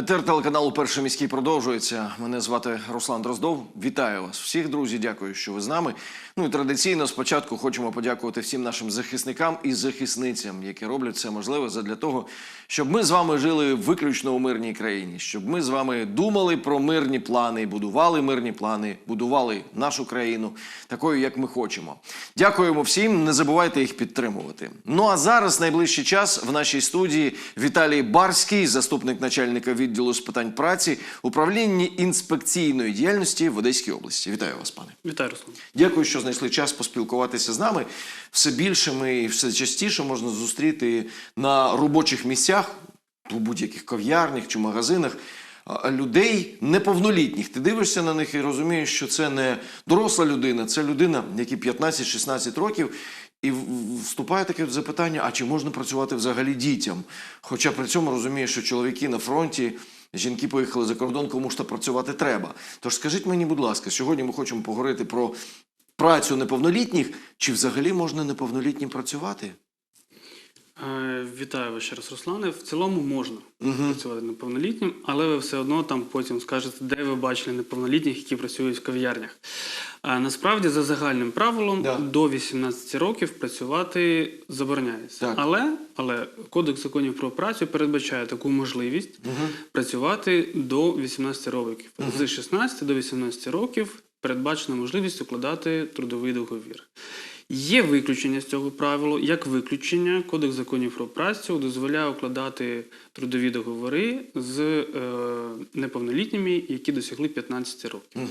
Етер телеканалу Перший міський продовжується. Мене звати Руслан Дроздов. Вітаю вас всіх, друзі. Дякую, що ви з нами. Ну і традиційно спочатку хочемо подякувати всім нашим захисникам і захисницям, які роблять все можливе задля того, щоб ми з вами жили виключно у мирній країні, щоб ми з вами думали про мирні плани, будували мирні плани, будували нашу країну такою, як ми хочемо. Дякуємо всім. Не забувайте їх підтримувати. Ну а зараз найближчий час в нашій студії Віталій Барський, заступник начальника відділу з питань праці, управління інспекційної діяльності в Одеській області. Вітаю вас, пане. Вітаю, Руслан. Дякую, що знайшли час поспілкуватися з нами. Все більше ми і все частіше можна зустріти на робочих місцях, у будь-яких кав'ярнях чи магазинах. Людей неповнолітніх. Ти дивишся на них і розумієш, що це не доросла людина, це людина, якій 15-16 років. І вступає таке запитання: а чи можна працювати взагалі дітям? Хоча при цьому розумієш, що чоловіки на фронті, жінки поїхали за кордон, кому ж то працювати треба. Тож скажіть мені, будь ласка, сьогодні ми хочемо поговорити про працю неповнолітніх, чи взагалі можна неповнолітнім працювати? Вітаю вас ще раз, Руслане. В цілому можна працювати неповнолітнім, але ви все одно там потім скажете, де ви бачили неповнолітніх, які працюють в кав'ярнях. А насправді, за загальним правилом, Да. до 18 років працювати забороняється. Так. Але, але Кодекс законів про працю передбачає таку можливість працювати до 18 років. З 16 до 18 років передбачена можливість укладати трудовий договір. Є виключення з цього правила. Як виключення, Кодекс законів про працю дозволяє укладати трудові договори з е, неповнолітніми, які досягли 15 років.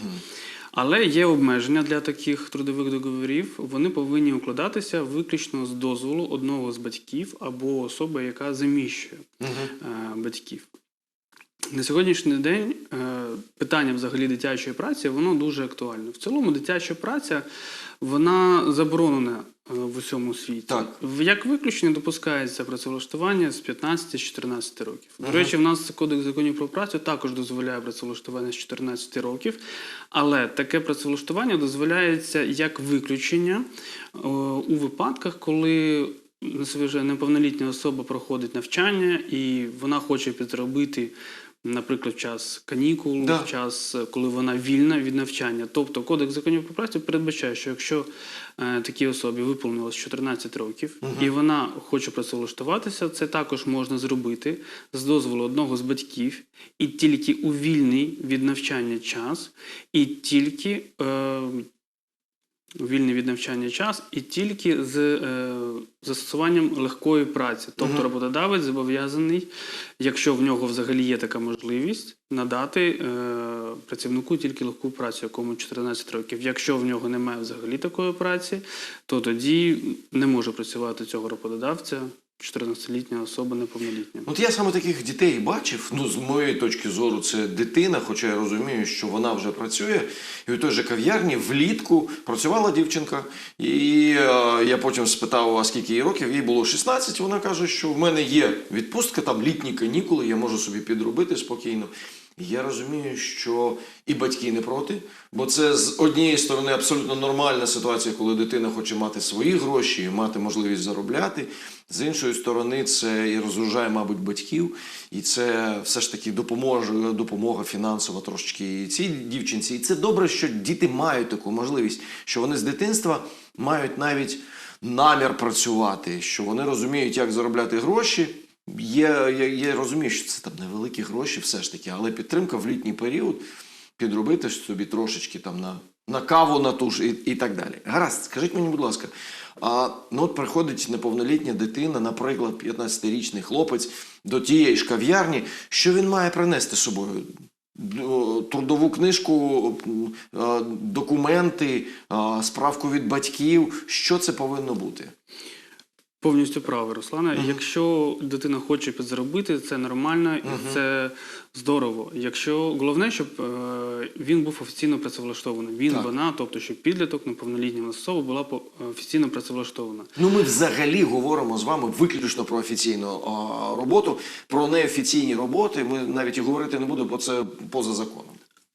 Але є обмеження для таких трудових договорів. Вони повинні укладатися виключно з дозволу одного з батьків або особи, яка заміщує е, батьків. На сьогоднішній день е, питання взагалі дитячої праці воно дуже актуальне. В цілому дитяча праця вона заборонена е, в усьому світі. Так. Як виключення допускається працевлаштування з 15-14 років. До речі, в нас Кодекс законів про працю також дозволяє працевлаштування з 14 років, але таке працевлаштування дозволяється як виключення е, у випадках, коли вже неповнолітня особа проходить навчання і вона хоче підробити. Наприклад, в час канікул, Да. в час, коли вона вільна від навчання. Тобто Кодекс законів про працю передбачає, що якщо е, такій особі виповнилось 14 років і вона хоче працевлаштуватися, це також можна зробити з дозволу одного з батьків, і тільки у вільний від навчання час, і тільки е, вільний від навчання час, і тільки з е, застосуванням легкої праці. Тобто роботодавець зобов'язаний, якщо в нього взагалі є така можливість, надати е, працівнику тільки легку працю, якому 14 років. Якщо в нього немає взагалі такої праці, то тоді не може працювати цього роботодавця 14-літня особа неповнолітня. От я саме таких дітей бачив. Ну, з моєї точки зору, це дитина, хоча я розумію, що вона вже працює. І у той же кав'ярні влітку працювала дівчинка. І е, я потім спитав, а скільки їй років, їй було 16. Вона каже, що в мене є відпустка, там літні канікули, я можу собі підробити спокійно. Я розумію, що і батьки не проти, бо це з однієї сторони абсолютно нормальна ситуація, коли дитина хоче мати свої гроші, і мати можливість заробляти. З іншої сторони, це і розгружає, мабуть, батьків, і це все ж таки допоможе, допомога фінансова трошечки і цій дівчинці. І це добре, що діти мають таку можливість, що вони з дитинства мають навіть намір працювати, що вони розуміють, як заробляти гроші. Є, я, я розумію, що це там невеликі гроші, все ж таки, але підтримка в літній період підробити собі трошечки там на, на каву на туш і, і так далі. Гаразд, скажіть мені, будь ласка, а ну от приходить неповнолітня дитина, наприклад, 15-річний хлопець до тієї ж кав'ярні, що він має принести з собою? Трудову книжку, документи, справку від батьків. Що це повинно бути? Повністю право, Руслане. Якщо дитина хоче підзаробити, це нормально і це здорово. Якщо головне, щоб е, він був офіційно працевлаштований. Він Так. вона, тобто, щоб підліток неповнолітня особа була по- офіційно працевлаштована. Ну, ми взагалі говоримо з вами виключно про офіційну а, роботу, про неофіційні роботи. Ми навіть і говорити не будемо, бо це поза законом.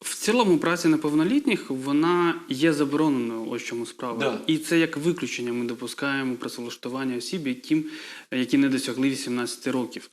В цілому праця неповнолітніх вона є забороненою, ось чому справа. Да. І це як виключення ми допускаємо працевлаштування осіб, яким, які не досягли 18 років.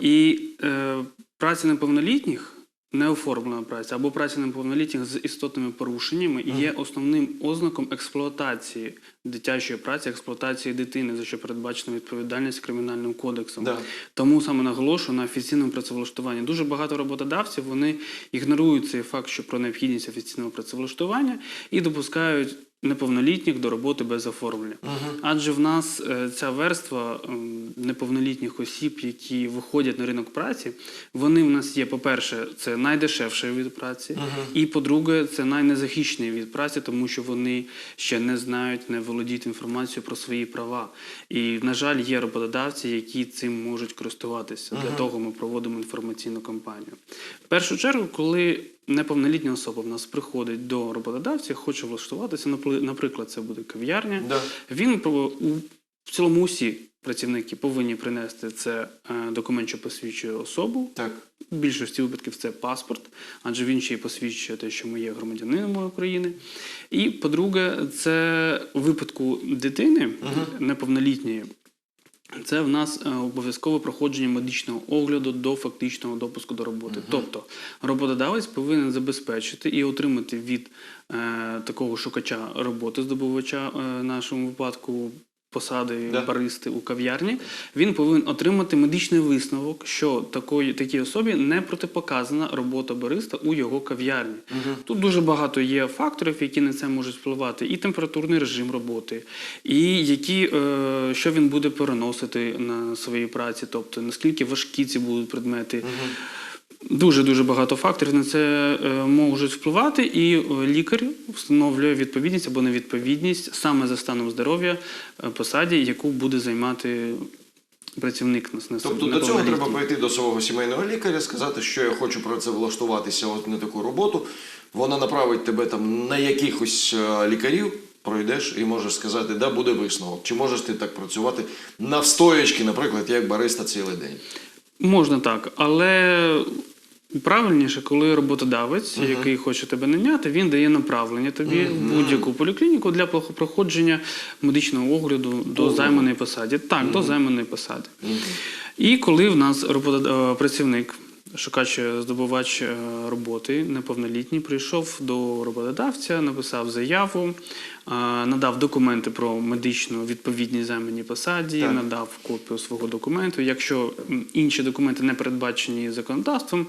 І е, праця неповнолітніх, неоформлена праця або праця неповнолітніх з істотними порушеннями є основним ознаком експлуатації дитячої праці, експлуатації дитини, за що передбачена відповідальність кримінальним кодексом. Да. Тому саме наголошую на офіційному працевлаштуванні. Дуже багато роботодавців вони ігнорують цей факт, що про необхідність офіційного працевлаштування і допускають неповнолітніх до роботи без оформлення. Адже в нас е, ця верства неповнолітніх осіб, які виходять на ринок праці, вони в нас є, по-перше, це найдешевший від праці, і по-друге, це найнезахищений від праці, тому що вони ще не знають, не володіють інформацією про свої права. І, на жаль, є роботодавці, які цим можуть користуватися. Для того ми проводимо інформаційну кампанію. В першу чергу, коли неповнолітня особа в нас приходить до роботодавця, хоче влаштуватися, наприклад, це буде кав'ярня. Да. Він в цілому усі працівники повинні принести це е, документ, що посвідчує особу. Так. В більшості випадків це паспорт, адже він ще й посвідчує те, що ми є громадянином України. І по-друге, це в випадку дитини неповнолітньої. Це в нас е, обов'язкове проходження медичного огляду до фактичного допуску до роботи. Тобто роботодавець повинен забезпечити і отримати від е, такого шукача роботи, здобувача е, нашому випадку посади Да. баристи у кав'ярні. Він повинен отримати медичний висновок, що такої такій особі не протипоказана робота бариста у його кав'ярні. Тут дуже багато є факторів, які на це можуть впливати, і температурний режим роботи, і які, е, що він буде переносити на своїй праці, тобто наскільки важкі ці будуть предмети. Дуже дуже багато факторів на це е, можуть впливати, і е, лікар встановлює відповідність або невідповідність саме за станом здоров'я е, посаді, яку буде займати працівник нас на Тобто до цього треба прийти до свого сімейного лікаря, сказати, що я хочу працевлаштуватися от на таку роботу. Вона направить тебе там на якихось лікарів, пройдеш і можеш сказати, да, буде висновок. Чи можеш ти так працювати навстоячки, наприклад, як бариста цілий день. Можна так, але правильніше, коли роботодавець, який хоче тебе наняти, він дає направлення тобі в будь-яку поліклініку для проходження медичного огляду до займаної посади. Так, до займаної посади. І коли в нас е, працівник, шукач, е, здобувач е, роботи, неповнолітній, прийшов до роботодавця, написав заяву, е, надав документи про медичну відповідність займаній посаді, Так. надав копію свого документу. Якщо інші документи не передбачені законодавством,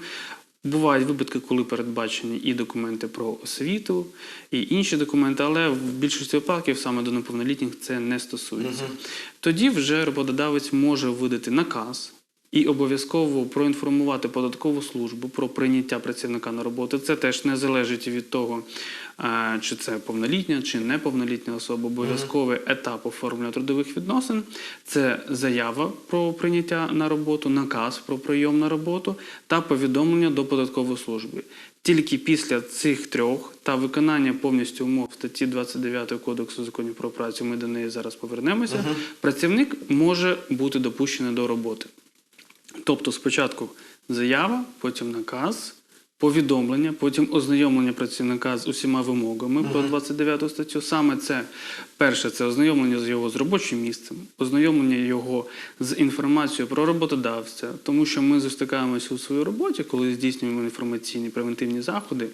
бувають випадки, коли передбачені і документи про освіту, і інші документи, але в більшості випадків саме до неповнолітніх це не стосується. Тоді вже роботодавець може видати наказ. І обов'язково проінформувати податкову службу про прийняття працівника на роботу. Це теж не залежить від того, е, чи це повнолітня чи неповнолітня особа. Обов'язковий етап оформлення трудових відносин це заява про прийняття на роботу, наказ про прийом на роботу та повідомлення до податкової служби. Тільки після цих трьох та виконання повністю умов статті 29 Кодексу законів про працю, ми до неї зараз повернемося. Працівник може бути допущений до роботи. Тобто спочатку заява, потім наказ, повідомлення, потім ознайомлення працівника з усіма вимогами про 29 статтю. Саме це перше це ознайомлення з його з робочим місцем, ознайомлення його з інформацією про роботодавця, тому що ми зустрікаємося у своїй роботі, коли здійснюємо інформаційні превентивні заходи.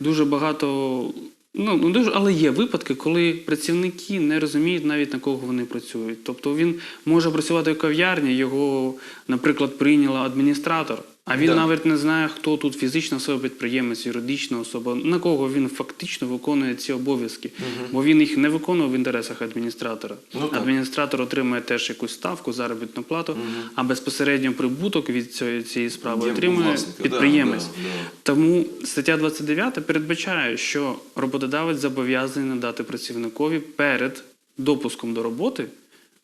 Дуже багато. Ну, ну дуже, але є випадки, коли працівники не розуміють навіть на кого вони працюють. Тобто він може працювати в кав'ярні, його, наприклад, прийняла адміністратор, а він Да. навіть не знає, хто тут фізична особа, підприємець, юридична особа, на кого він фактично виконує ці обов'язки, бо він їх не виконував в інтересах адміністратора. Ну. Адміністратор отримує теж якусь ставку, заробітну плату, а безпосередньо прибуток від цієї, цієї справи Є отримує власника, да, підприємець. да, да. Тому стаття 29 передбачає, що роботодавець зобов'язаний надати працівникові перед допуском до роботи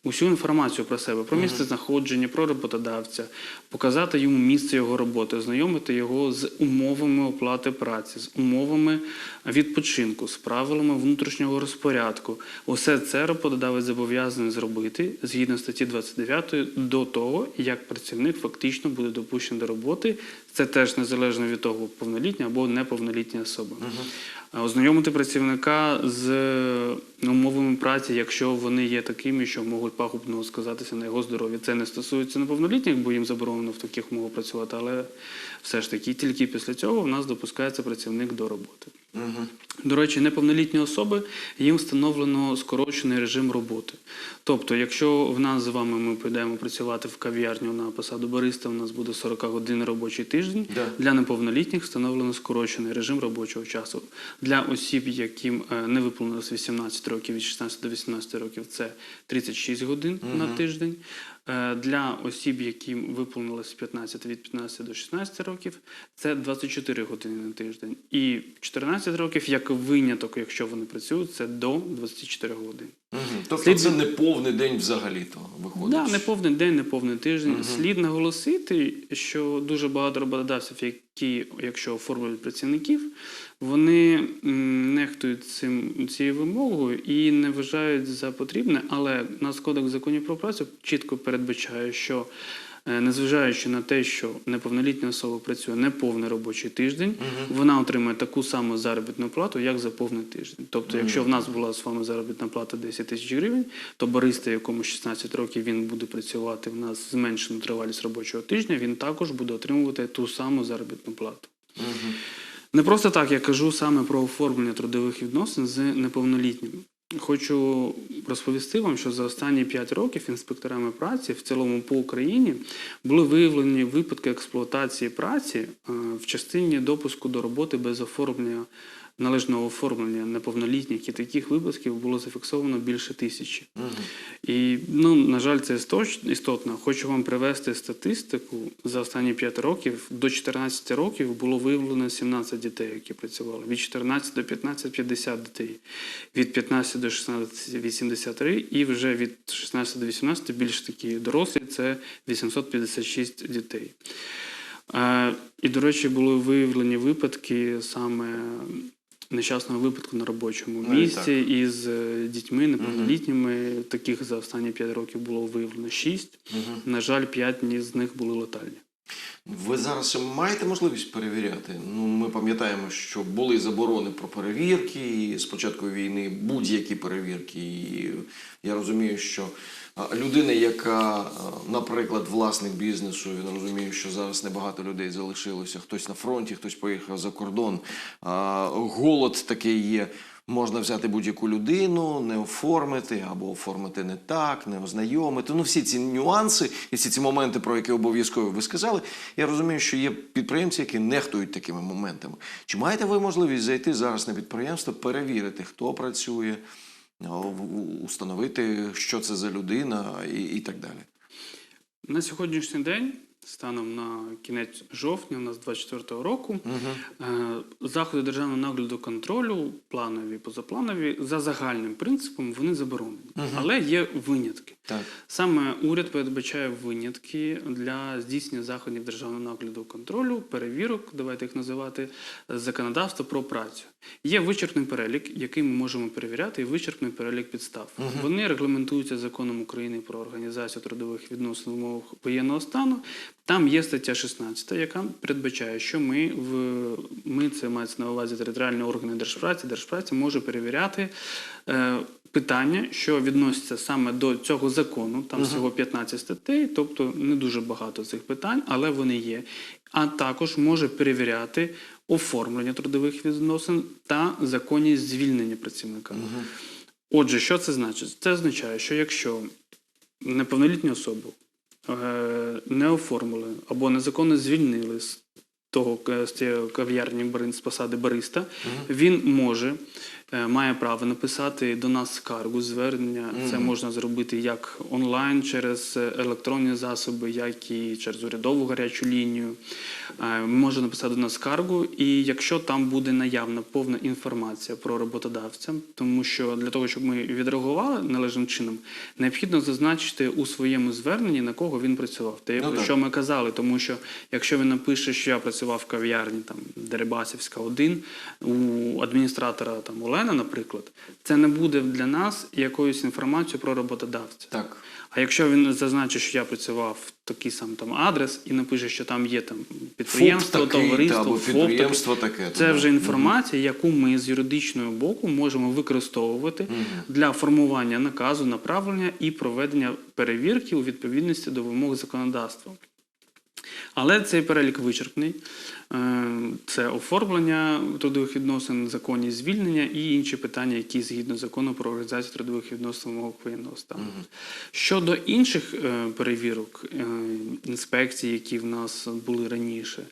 усю інформацію про себе, про місце знаходження, про роботодавця, показати йому місце його роботи, ознайомити його з умовами оплати праці, з умовами відпочинку, з правилами внутрішнього розпорядку. Усе це роботодавець зобов'язаний зробити згідно статті 29 до того, як працівник фактично буде допущений до роботи Це теж незалежно від того, повнолітня або неповнолітня особа. Угу. Ознайомити працівника з е, умовами праці, якщо вони є такими, що можуть пагубно сказатися на його здоров'я. Це не стосується неповнолітніх, бо їм заборонено в таких умовах працювати, але все ж таки тільки після цього в нас допускається працівник до роботи. До речі, неповнолітні особи їм встановлено скорочений режим роботи. Тобто, якщо в нас з вами ми підемо працювати в кав'ярню на посаду бариста, у нас буде 40 годин робочий тиждень. Да. Для неповнолітніх встановлено скорочений режим робочого часу. Для осіб, яким е, не виповнилось 18 років від 16 до 18 років, це 36 годин на тиждень. Е, Для осіб, яким виповнилось 15 від 15 до 16 років, це 24 години на тиждень. І 14 років, як виняток, якщо вони працюють, це до 24 годин. Тобто Слід- це не повний день взагалі-то виходить. Да, не повний день, не повний тиждень. Слід наголосити, що дуже багато роботодавців, які, якщо оформлюють працівників, вони нехтують цим цією вимогою і не вважають за потрібне, але нас кодекс законів про працю чітко передбачає, що незважаючи на те, що неповнолітня особа працює неповний робочий тиждень, вона отримує таку саму заробітну плату, як за повний тиждень. Тобто, якщо в нас була з вами заробітна плата 10 тисяч гривень, то бариста, якому 16 років він буде працювати в нас зменшену тривалість робочого тижня, він також буде отримувати ту саму заробітну плату. Не просто так я кажу саме про оформлення трудових відносин з неповнолітніми. Хочу розповісти вам, що за останні 5 років інспекторами праці в цілому по Україні були виявлені випадки експлуатації праці е, в частині допуску до роботи без оформлення належного оформлення неповнолітніх, і таких випадків було зафіксовано більше тисячі. І, ну, на жаль, це істотно. Хочу вам привести статистику. За останні 5 років до 14 років було виявлено 17 дітей, які працювали. Від 14 до 15 – 50 дітей. Від 15 до 16 – 83. І вже від 16 до 18 більш такі дорослі – це 856 дітей. І, до речі, були виявлені випадки саме нещасного випадку на робочому Ну, місці із е, дітьми неповнолітніми. Таких за останні 5 років було виявлено 6. На жаль, 5 з них були летальні. Ви зараз маєте можливість перевіряти? Ну, ми пам'ятаємо, що були заборони про перевірки і з початку війни будь-які перевірки. І я розумію, що людина, яка, наприклад, власник бізнесу, він розуміє, що зараз небагато людей залишилося. Хтось на фронті, хтось поїхав за кордон. Голод такий є. Можна взяти будь-яку людину, не оформити або оформити не так, не ознайомити. Ну, всі ці нюанси і всі ці моменти, про які обов'язково ви сказали. Я розумію, що є підприємці, які нехтують такими моментами. Чи маєте ви можливість зайти зараз на підприємство, перевірити, хто працює, установити, що це за людина і, і так далі? На сьогоднішній день, станом на кінець жовтня, у нас 24-го року, е, заходи державного нагляду контролю, планові, позапланові, за загальним принципом вони заборонені. Але є винятки. Так. Саме уряд передбачає винятки для здійснення заходів державного нагляду контролю, перевірок, давайте їх називати, законодавства про працю. Є вичерпний перелік, який ми можемо перевіряти, і вичерпний перелік підстав. Вони регламентуються законом України про організацію трудових відносин в умовах воєнного стану. Там є стаття 16, яка передбачає, що ми в ми це мається на увазі територіальні органи держпраці, держпраці може перевіряти. Е, Питання, що відносяться саме до цього закону, там всього 15 статей, тобто не дуже багато цих питань, але вони є. А також може перевіряти оформлення трудових відносин та законність звільнення працівника. Отже, що це значить? Це означає, що якщо неповнолітню особу не оформили або незаконно звільнили з того е, з цієї кав'ярні барин з посади бариста, він може. Е, Має право написати до нас скаргу, звернення. Це можна зробити як онлайн через е, електронні засоби, як і через урядову гарячу лінію. Е, Може написати до нас скаргу, і якщо там буде наявна повна інформація про роботодавця, тому що для того, щоб ми відреагували належним чином, необхідно зазначити у своєму зверненні на кого він працював. Те, Ну, що ми казали, тому що якщо він напише, що я працював в кав'ярні там Дерибасівська 1, у адміністратора там Олена, наприклад, це не буде для нас якоюсь інформацією про роботодавця. Так. А якщо він зазначить, що я працював в такий сам там адрес і напише, що там є там підприємство, такий, товариство, або ФОП таке, підприємство таке. це вже інформація, яку ми з юридичного боку можемо використовувати для формування наказу, направлення і проведення перевірки у відповідності до вимог законодавства. Але цей перелік вичерпний. Е, Це оформлення трудових відносин, законні звільнення і інші питання, які згідно закону про організацію трудових відносин в воєнного стану. Щодо інших е, перевірок, е, інспекцій, які в нас були раніше,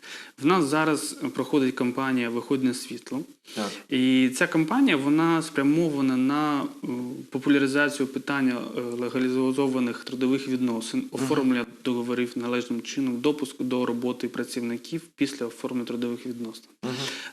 в нас зараз проходить кампанія Виходь на світло. Так. І ця кампанія вона спрямована на популяризацію питання легалізованих трудових відносин, оформлення договорів належним чином, допуску до роботи працівників після оформлення трудових відносин.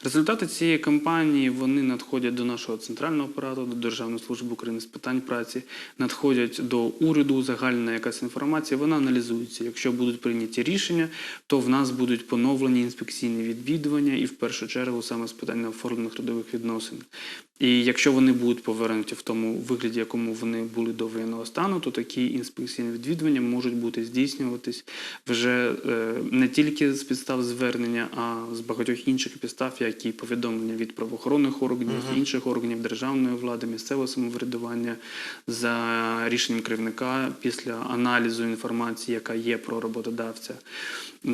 Результати цієї кампанії вони надходять до нашого центрального апарату, до Державної служби України з питань праці, надходять до уряду, загальна якась інформація. Вона аналізується. Якщо будуть прийняті рішення, то в нас будуть поновлені інспекційні відвідування і в першу чергу саме з питання оформлених трудових відносин. І якщо вони будуть повернуті в тому вигляді, якому вони були до воєнного стану, то такі інспекційні відвідування можуть бути здійснюватись вже е, не тільки з підстав звернення, а з багатьох інших підстав, як і повідомлення від правоохоронних органів, інших органів державної влади, місцевого самоврядування за рішенням керівника після аналізу інформації, яка є про роботодавця.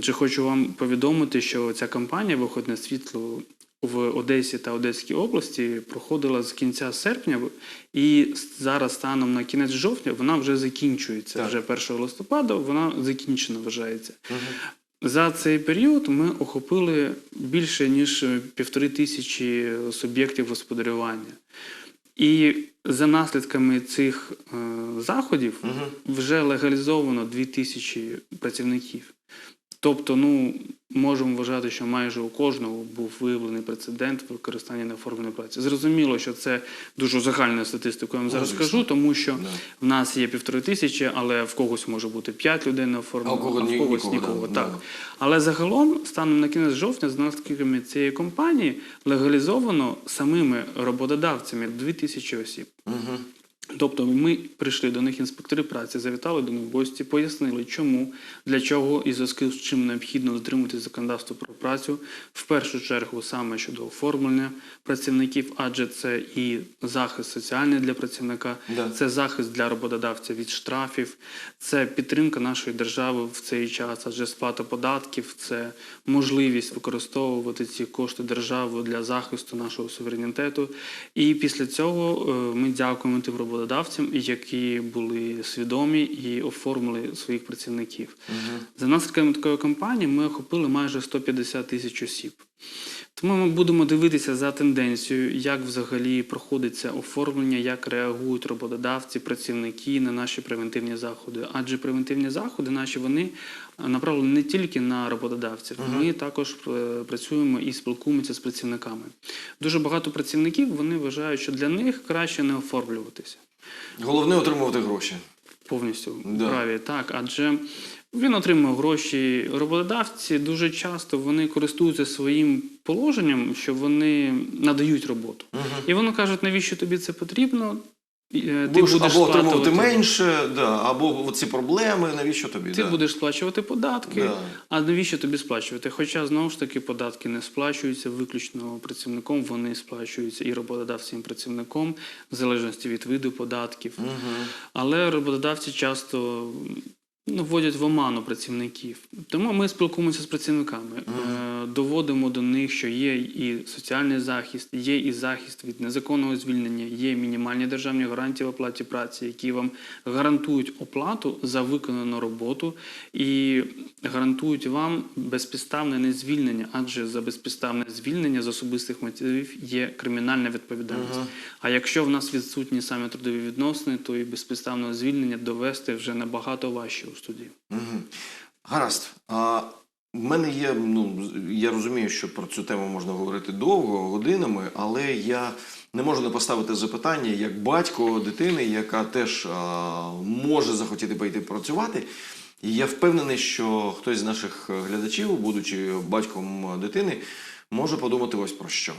Чи хочу вам повідомити, що ця кампанія виходить на світло в Одесі та Одеській області проходила з кінця серпня, і зараз станом на кінець жовтня вона вже закінчується. Так. Вже 1 листопада вона закінчена вважається. За цей період ми охопили більше ніж півтори тисячі суб'єктів господарювання. І за наслідками цих е, заходів вже легалізовано 2 тисячі працівників. Тобто, ну можемо вважати, що майже у кожного був виявлений прецедент використання неоформленої праці. Зрозуміло, що це дуже загальна статистика. Я вам зараз скажу, тому що Да. в нас є півтори тисячі, але в когось може бути 5 людей неоформлено, А в когось нікого, нікого. да, так. да. Але загалом, станом на кінець жовтня, з наслідками цієї компанії легалізовано самими роботодавцями 2 тисячі осіб. Угу. Тобто ми прийшли до них інспектори праці, завітали до них в гості, пояснили, чому, для чого і зв'язку з чим необхідно дотримувати законодавство про працю, в першу чергу саме щодо оформлення працівників, адже це і захист соціальний для працівника, Да. це захист для роботодавця від штрафів, це підтримка нашої держави в цей час, адже сплата податків це можливість використовувати ці кошти держави для захисту нашого суверенітету. І після цього е, ми дякуємо тим роботодавцям, які були свідомі і оформили своїх працівників. За наслідками такої кампанії ми охопили майже 150 тисяч осіб. Тому ми будемо дивитися за тенденцією, як взагалі проходиться оформлення, як реагують роботодавці, працівники на наші превентивні заходи. Адже превентивні заходи наші вони направлені не тільки на роботодавців. Ми також е, працюємо і спілкуємося з працівниками. Дуже багато працівників вони вважають, що для них краще не оформлюватися Головне отримувати гроші. повністю Да. праві. Так, адже він отримує гроші. Роботодавці дуже часто вони користуються своїм положенням, що вони надають роботу. І вони кажуть, навіщо тобі це потрібно? Е, Ти Будеш будеш або отримувати менше, да, або ці проблеми, навіщо тобі? Ти да. будеш сплачувати податки, Да. а навіщо тобі сплачувати? Хоча знову ж таки податки не сплачуються виключно працівником, вони сплачуються і роботодавцем, і працівником, в залежності від виду податків. Але роботодавці часто ну, вводять в оману працівників. Тому ми спілкуємося з працівниками, е, доводимо до них, що є і соціальний захист, є і захист від незаконного звільнення, є мінімальні державні гарантії в оплаті праці, які вам гарантують оплату за виконану роботу і гарантують вам безпідставне незвільнення, адже за безпідставне звільнення з особистих мотивів є кримінальна відповідальність. А якщо в нас відсутні саме трудові відносини, то і безпідставного звільнення довести вже набагато важче у суді. Мгм. Гаразд. А в мене є, ну, я розумію, що про цю тему можна говорити довго, годинами, але я не можу не поставити запитання як батько дитини, яка теж а, може захотіти пойти працювати. І я впевнений, що хтось з наших глядачів, будучи батьком дитини, може подумати ось про що.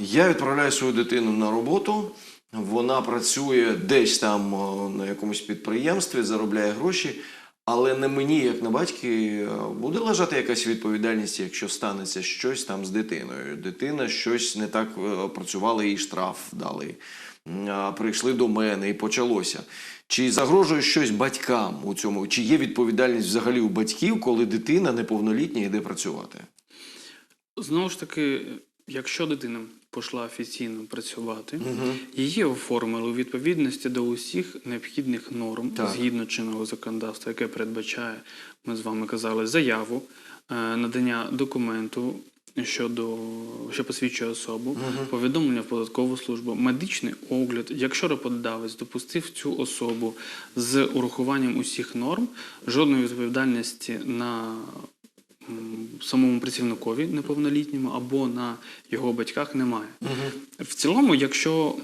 Я відправляю свою дитину на роботу, вона працює десь там на якомусь підприємстві, заробляє гроші. Але на мені, як на батьки, е, буде лежати якась відповідальність, якщо станеться щось там з дитиною. Дитина щось не так е, працювала, їй штраф дали. Прийшли до мене і почалося. Чи загрожує щось батькам у цьому? Чи є відповідальність взагалі у батьків, коли дитина неповнолітня йде працювати? Знову ж таки, якщо дитина пішла офіційно працювати, її оформили у відповідності до усіх необхідних норм Так. згідно чинного законодавства, яке передбачає, ми з вами казали, заяву, е, надання документу. Щодо що посвідчує особу, повідомлення в податкову службу, медичний огляд. Якщо роботодавець допустив цю особу з урахуванням усіх норм, жодної відповідальності на самому працівникові неповнолітньому або на його батьках немає. В цілому, якщо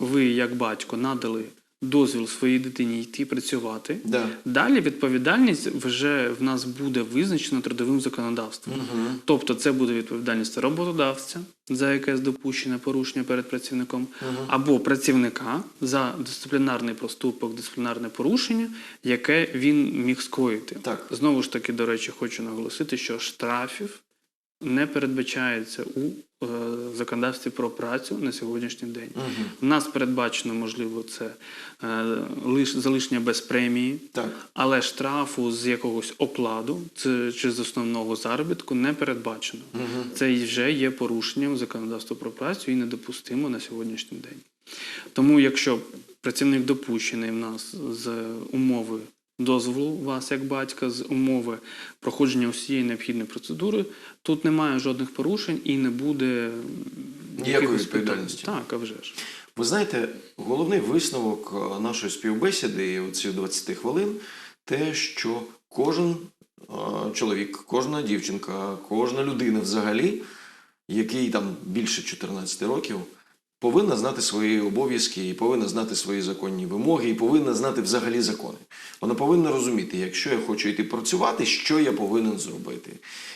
ви, як батько, надали дозвіл своїй дитині йти працювати, Да. далі відповідальність вже в нас буде визначена трудовим законодавством. Тобто це буде відповідальність роботодавця за якесь допущене порушення перед працівником, або працівника за дисциплінарний проступок, дисциплінарне порушення, яке він міг скоїти. Так. Знову ж таки, до речі, хочу наголосити, що штрафів не передбачається у е, законодавстві про працю на сьогоднішній день. У нас передбачено, можливо, це е, лиш залишення без премії, Так. але штрафу з якогось окладу це, чи з основного заробітку не передбачено. Це і вже є порушенням законодавства про працю і недопустимо на сьогоднішній день. Тому, якщо працівник допущений в нас з умови дозволу вас як батька, з умови проходження усієї необхідної процедури, тут немає жодних порушень і не буде Ніякої відповідальності. Так, а вже ж. Ви знаєте, головний висновок е, нашої співбесіди у ці 20 хвилин те, що кожен е, чоловік, кожна дівчинка, кожна людина взагалі, який там більше 14 років, повинна знати свої обов'язки, і повинна знати свої законні вимоги, і повинна знати взагалі закони. Вона повинна розуміти, якщо я хочу йти працювати, що я повинен зробити.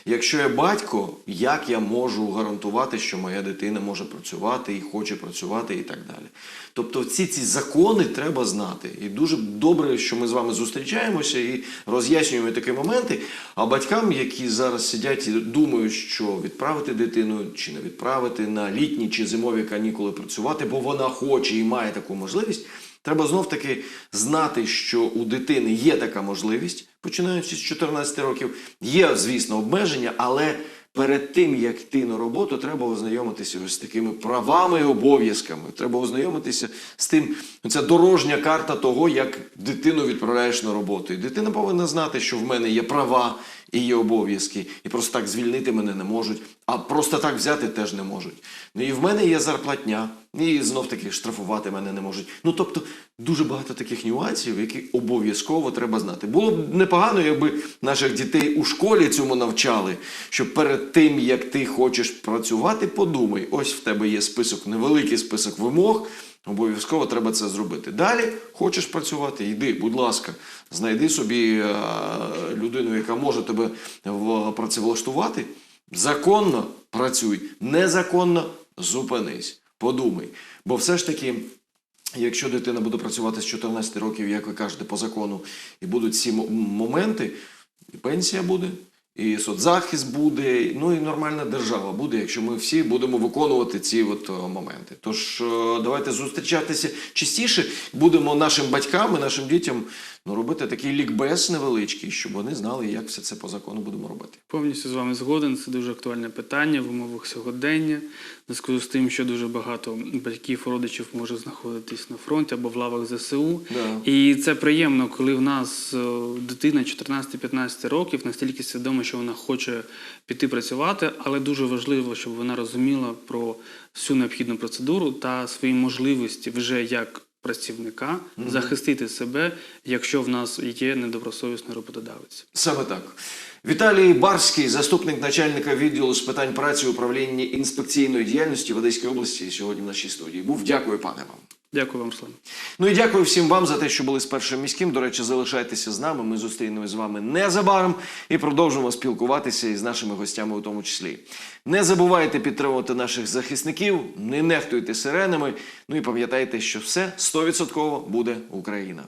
Якщо я батько, як я можу гарантувати, що моя дитина може працювати і хоче працювати, і так далі. Тобто ці ці закони треба знати. І дуже добре, що ми з вами зустрічаємося і роз'яснюємо такі моменти. А батькам, які зараз сидять і думають, що відправити дитину чи не відправити на літні чи зимові канікули працювати, бо вона хоче і має таку можливість. Треба знов таки знати, що у дитини є така можливість, починаючи з 14 років. Є, звісно, обмеження, але перед тим, як йти на роботу, треба ознайомитися ось з такими правами і обов'язками. Треба ознайомитися з тим, це дорожня карта того, як дитину відправляєш на роботу. І дитина повинна знати, що в мене є права і є обов'язки, і просто так звільнити мене не можуть, а просто так взяти теж не можуть. Ну і в мене є зарплатня, і знов таки штрафувати мене не можуть. Ну тобто дуже багато таких нюансів, які обов'язково треба знати. Було б непогано, якби наших дітей у школі цьому навчали, що перед тим, як ти хочеш працювати, подумай, ось в тебе є список, невеликий список вимог. Обов'язково треба це зробити. Далі хочеш працювати, йди, будь ласка, знайди собі е, людину, яка може тебе працевлаштувати. Законно працюй, незаконно зупинись. Подумай. Бо все ж таки, якщо дитина буде працювати з 14 років, як ви кажете, по закону, і будуть ці моменти, пенсія буде, і соцзахист буде, ну і нормальна держава буде, якщо ми всі будемо виконувати ці от моменти. Тож е, давайте зустрічатися частіше, будемо нашим батькам і нашим дітям ну, робити такий лікбез невеличкий, щоб вони знали, як все це по закону будемо робити. Повністю з вами згоден. Це дуже актуальне питання в умовах сьогодення. Зв'язку з тим, що дуже багато батьків, родичів може знаходитись на фронті або в лавах ЗСУ. Да. І це приємно, коли в нас е, дитина 14-15 років настільки свідома, що вона хоче піти працювати, але дуже важливо, щоб вона розуміла про всю необхідну процедуру та свої можливості вже як працівника захистити себе, якщо в нас є недобросовісний роботодавець. Саме так. Віталій Барський, заступник начальника відділу з питань праці управління інспекційної діяльності в Одеській області, сьогодні в нашій студії. Був дякую, пане вам. Дякую вам, Руслан. Ну і дякую всім вам за те, що були з першим міським. До речі, залишайтеся з нами. Ми зустрінемось з вами незабаром і продовжимо спілкуватися із нашими гостями, у тому числі. Не забувайте підтримувати наших захисників, не нехтуйте сиренами. Ну і пам'ятайте, що все 100% буде Україна.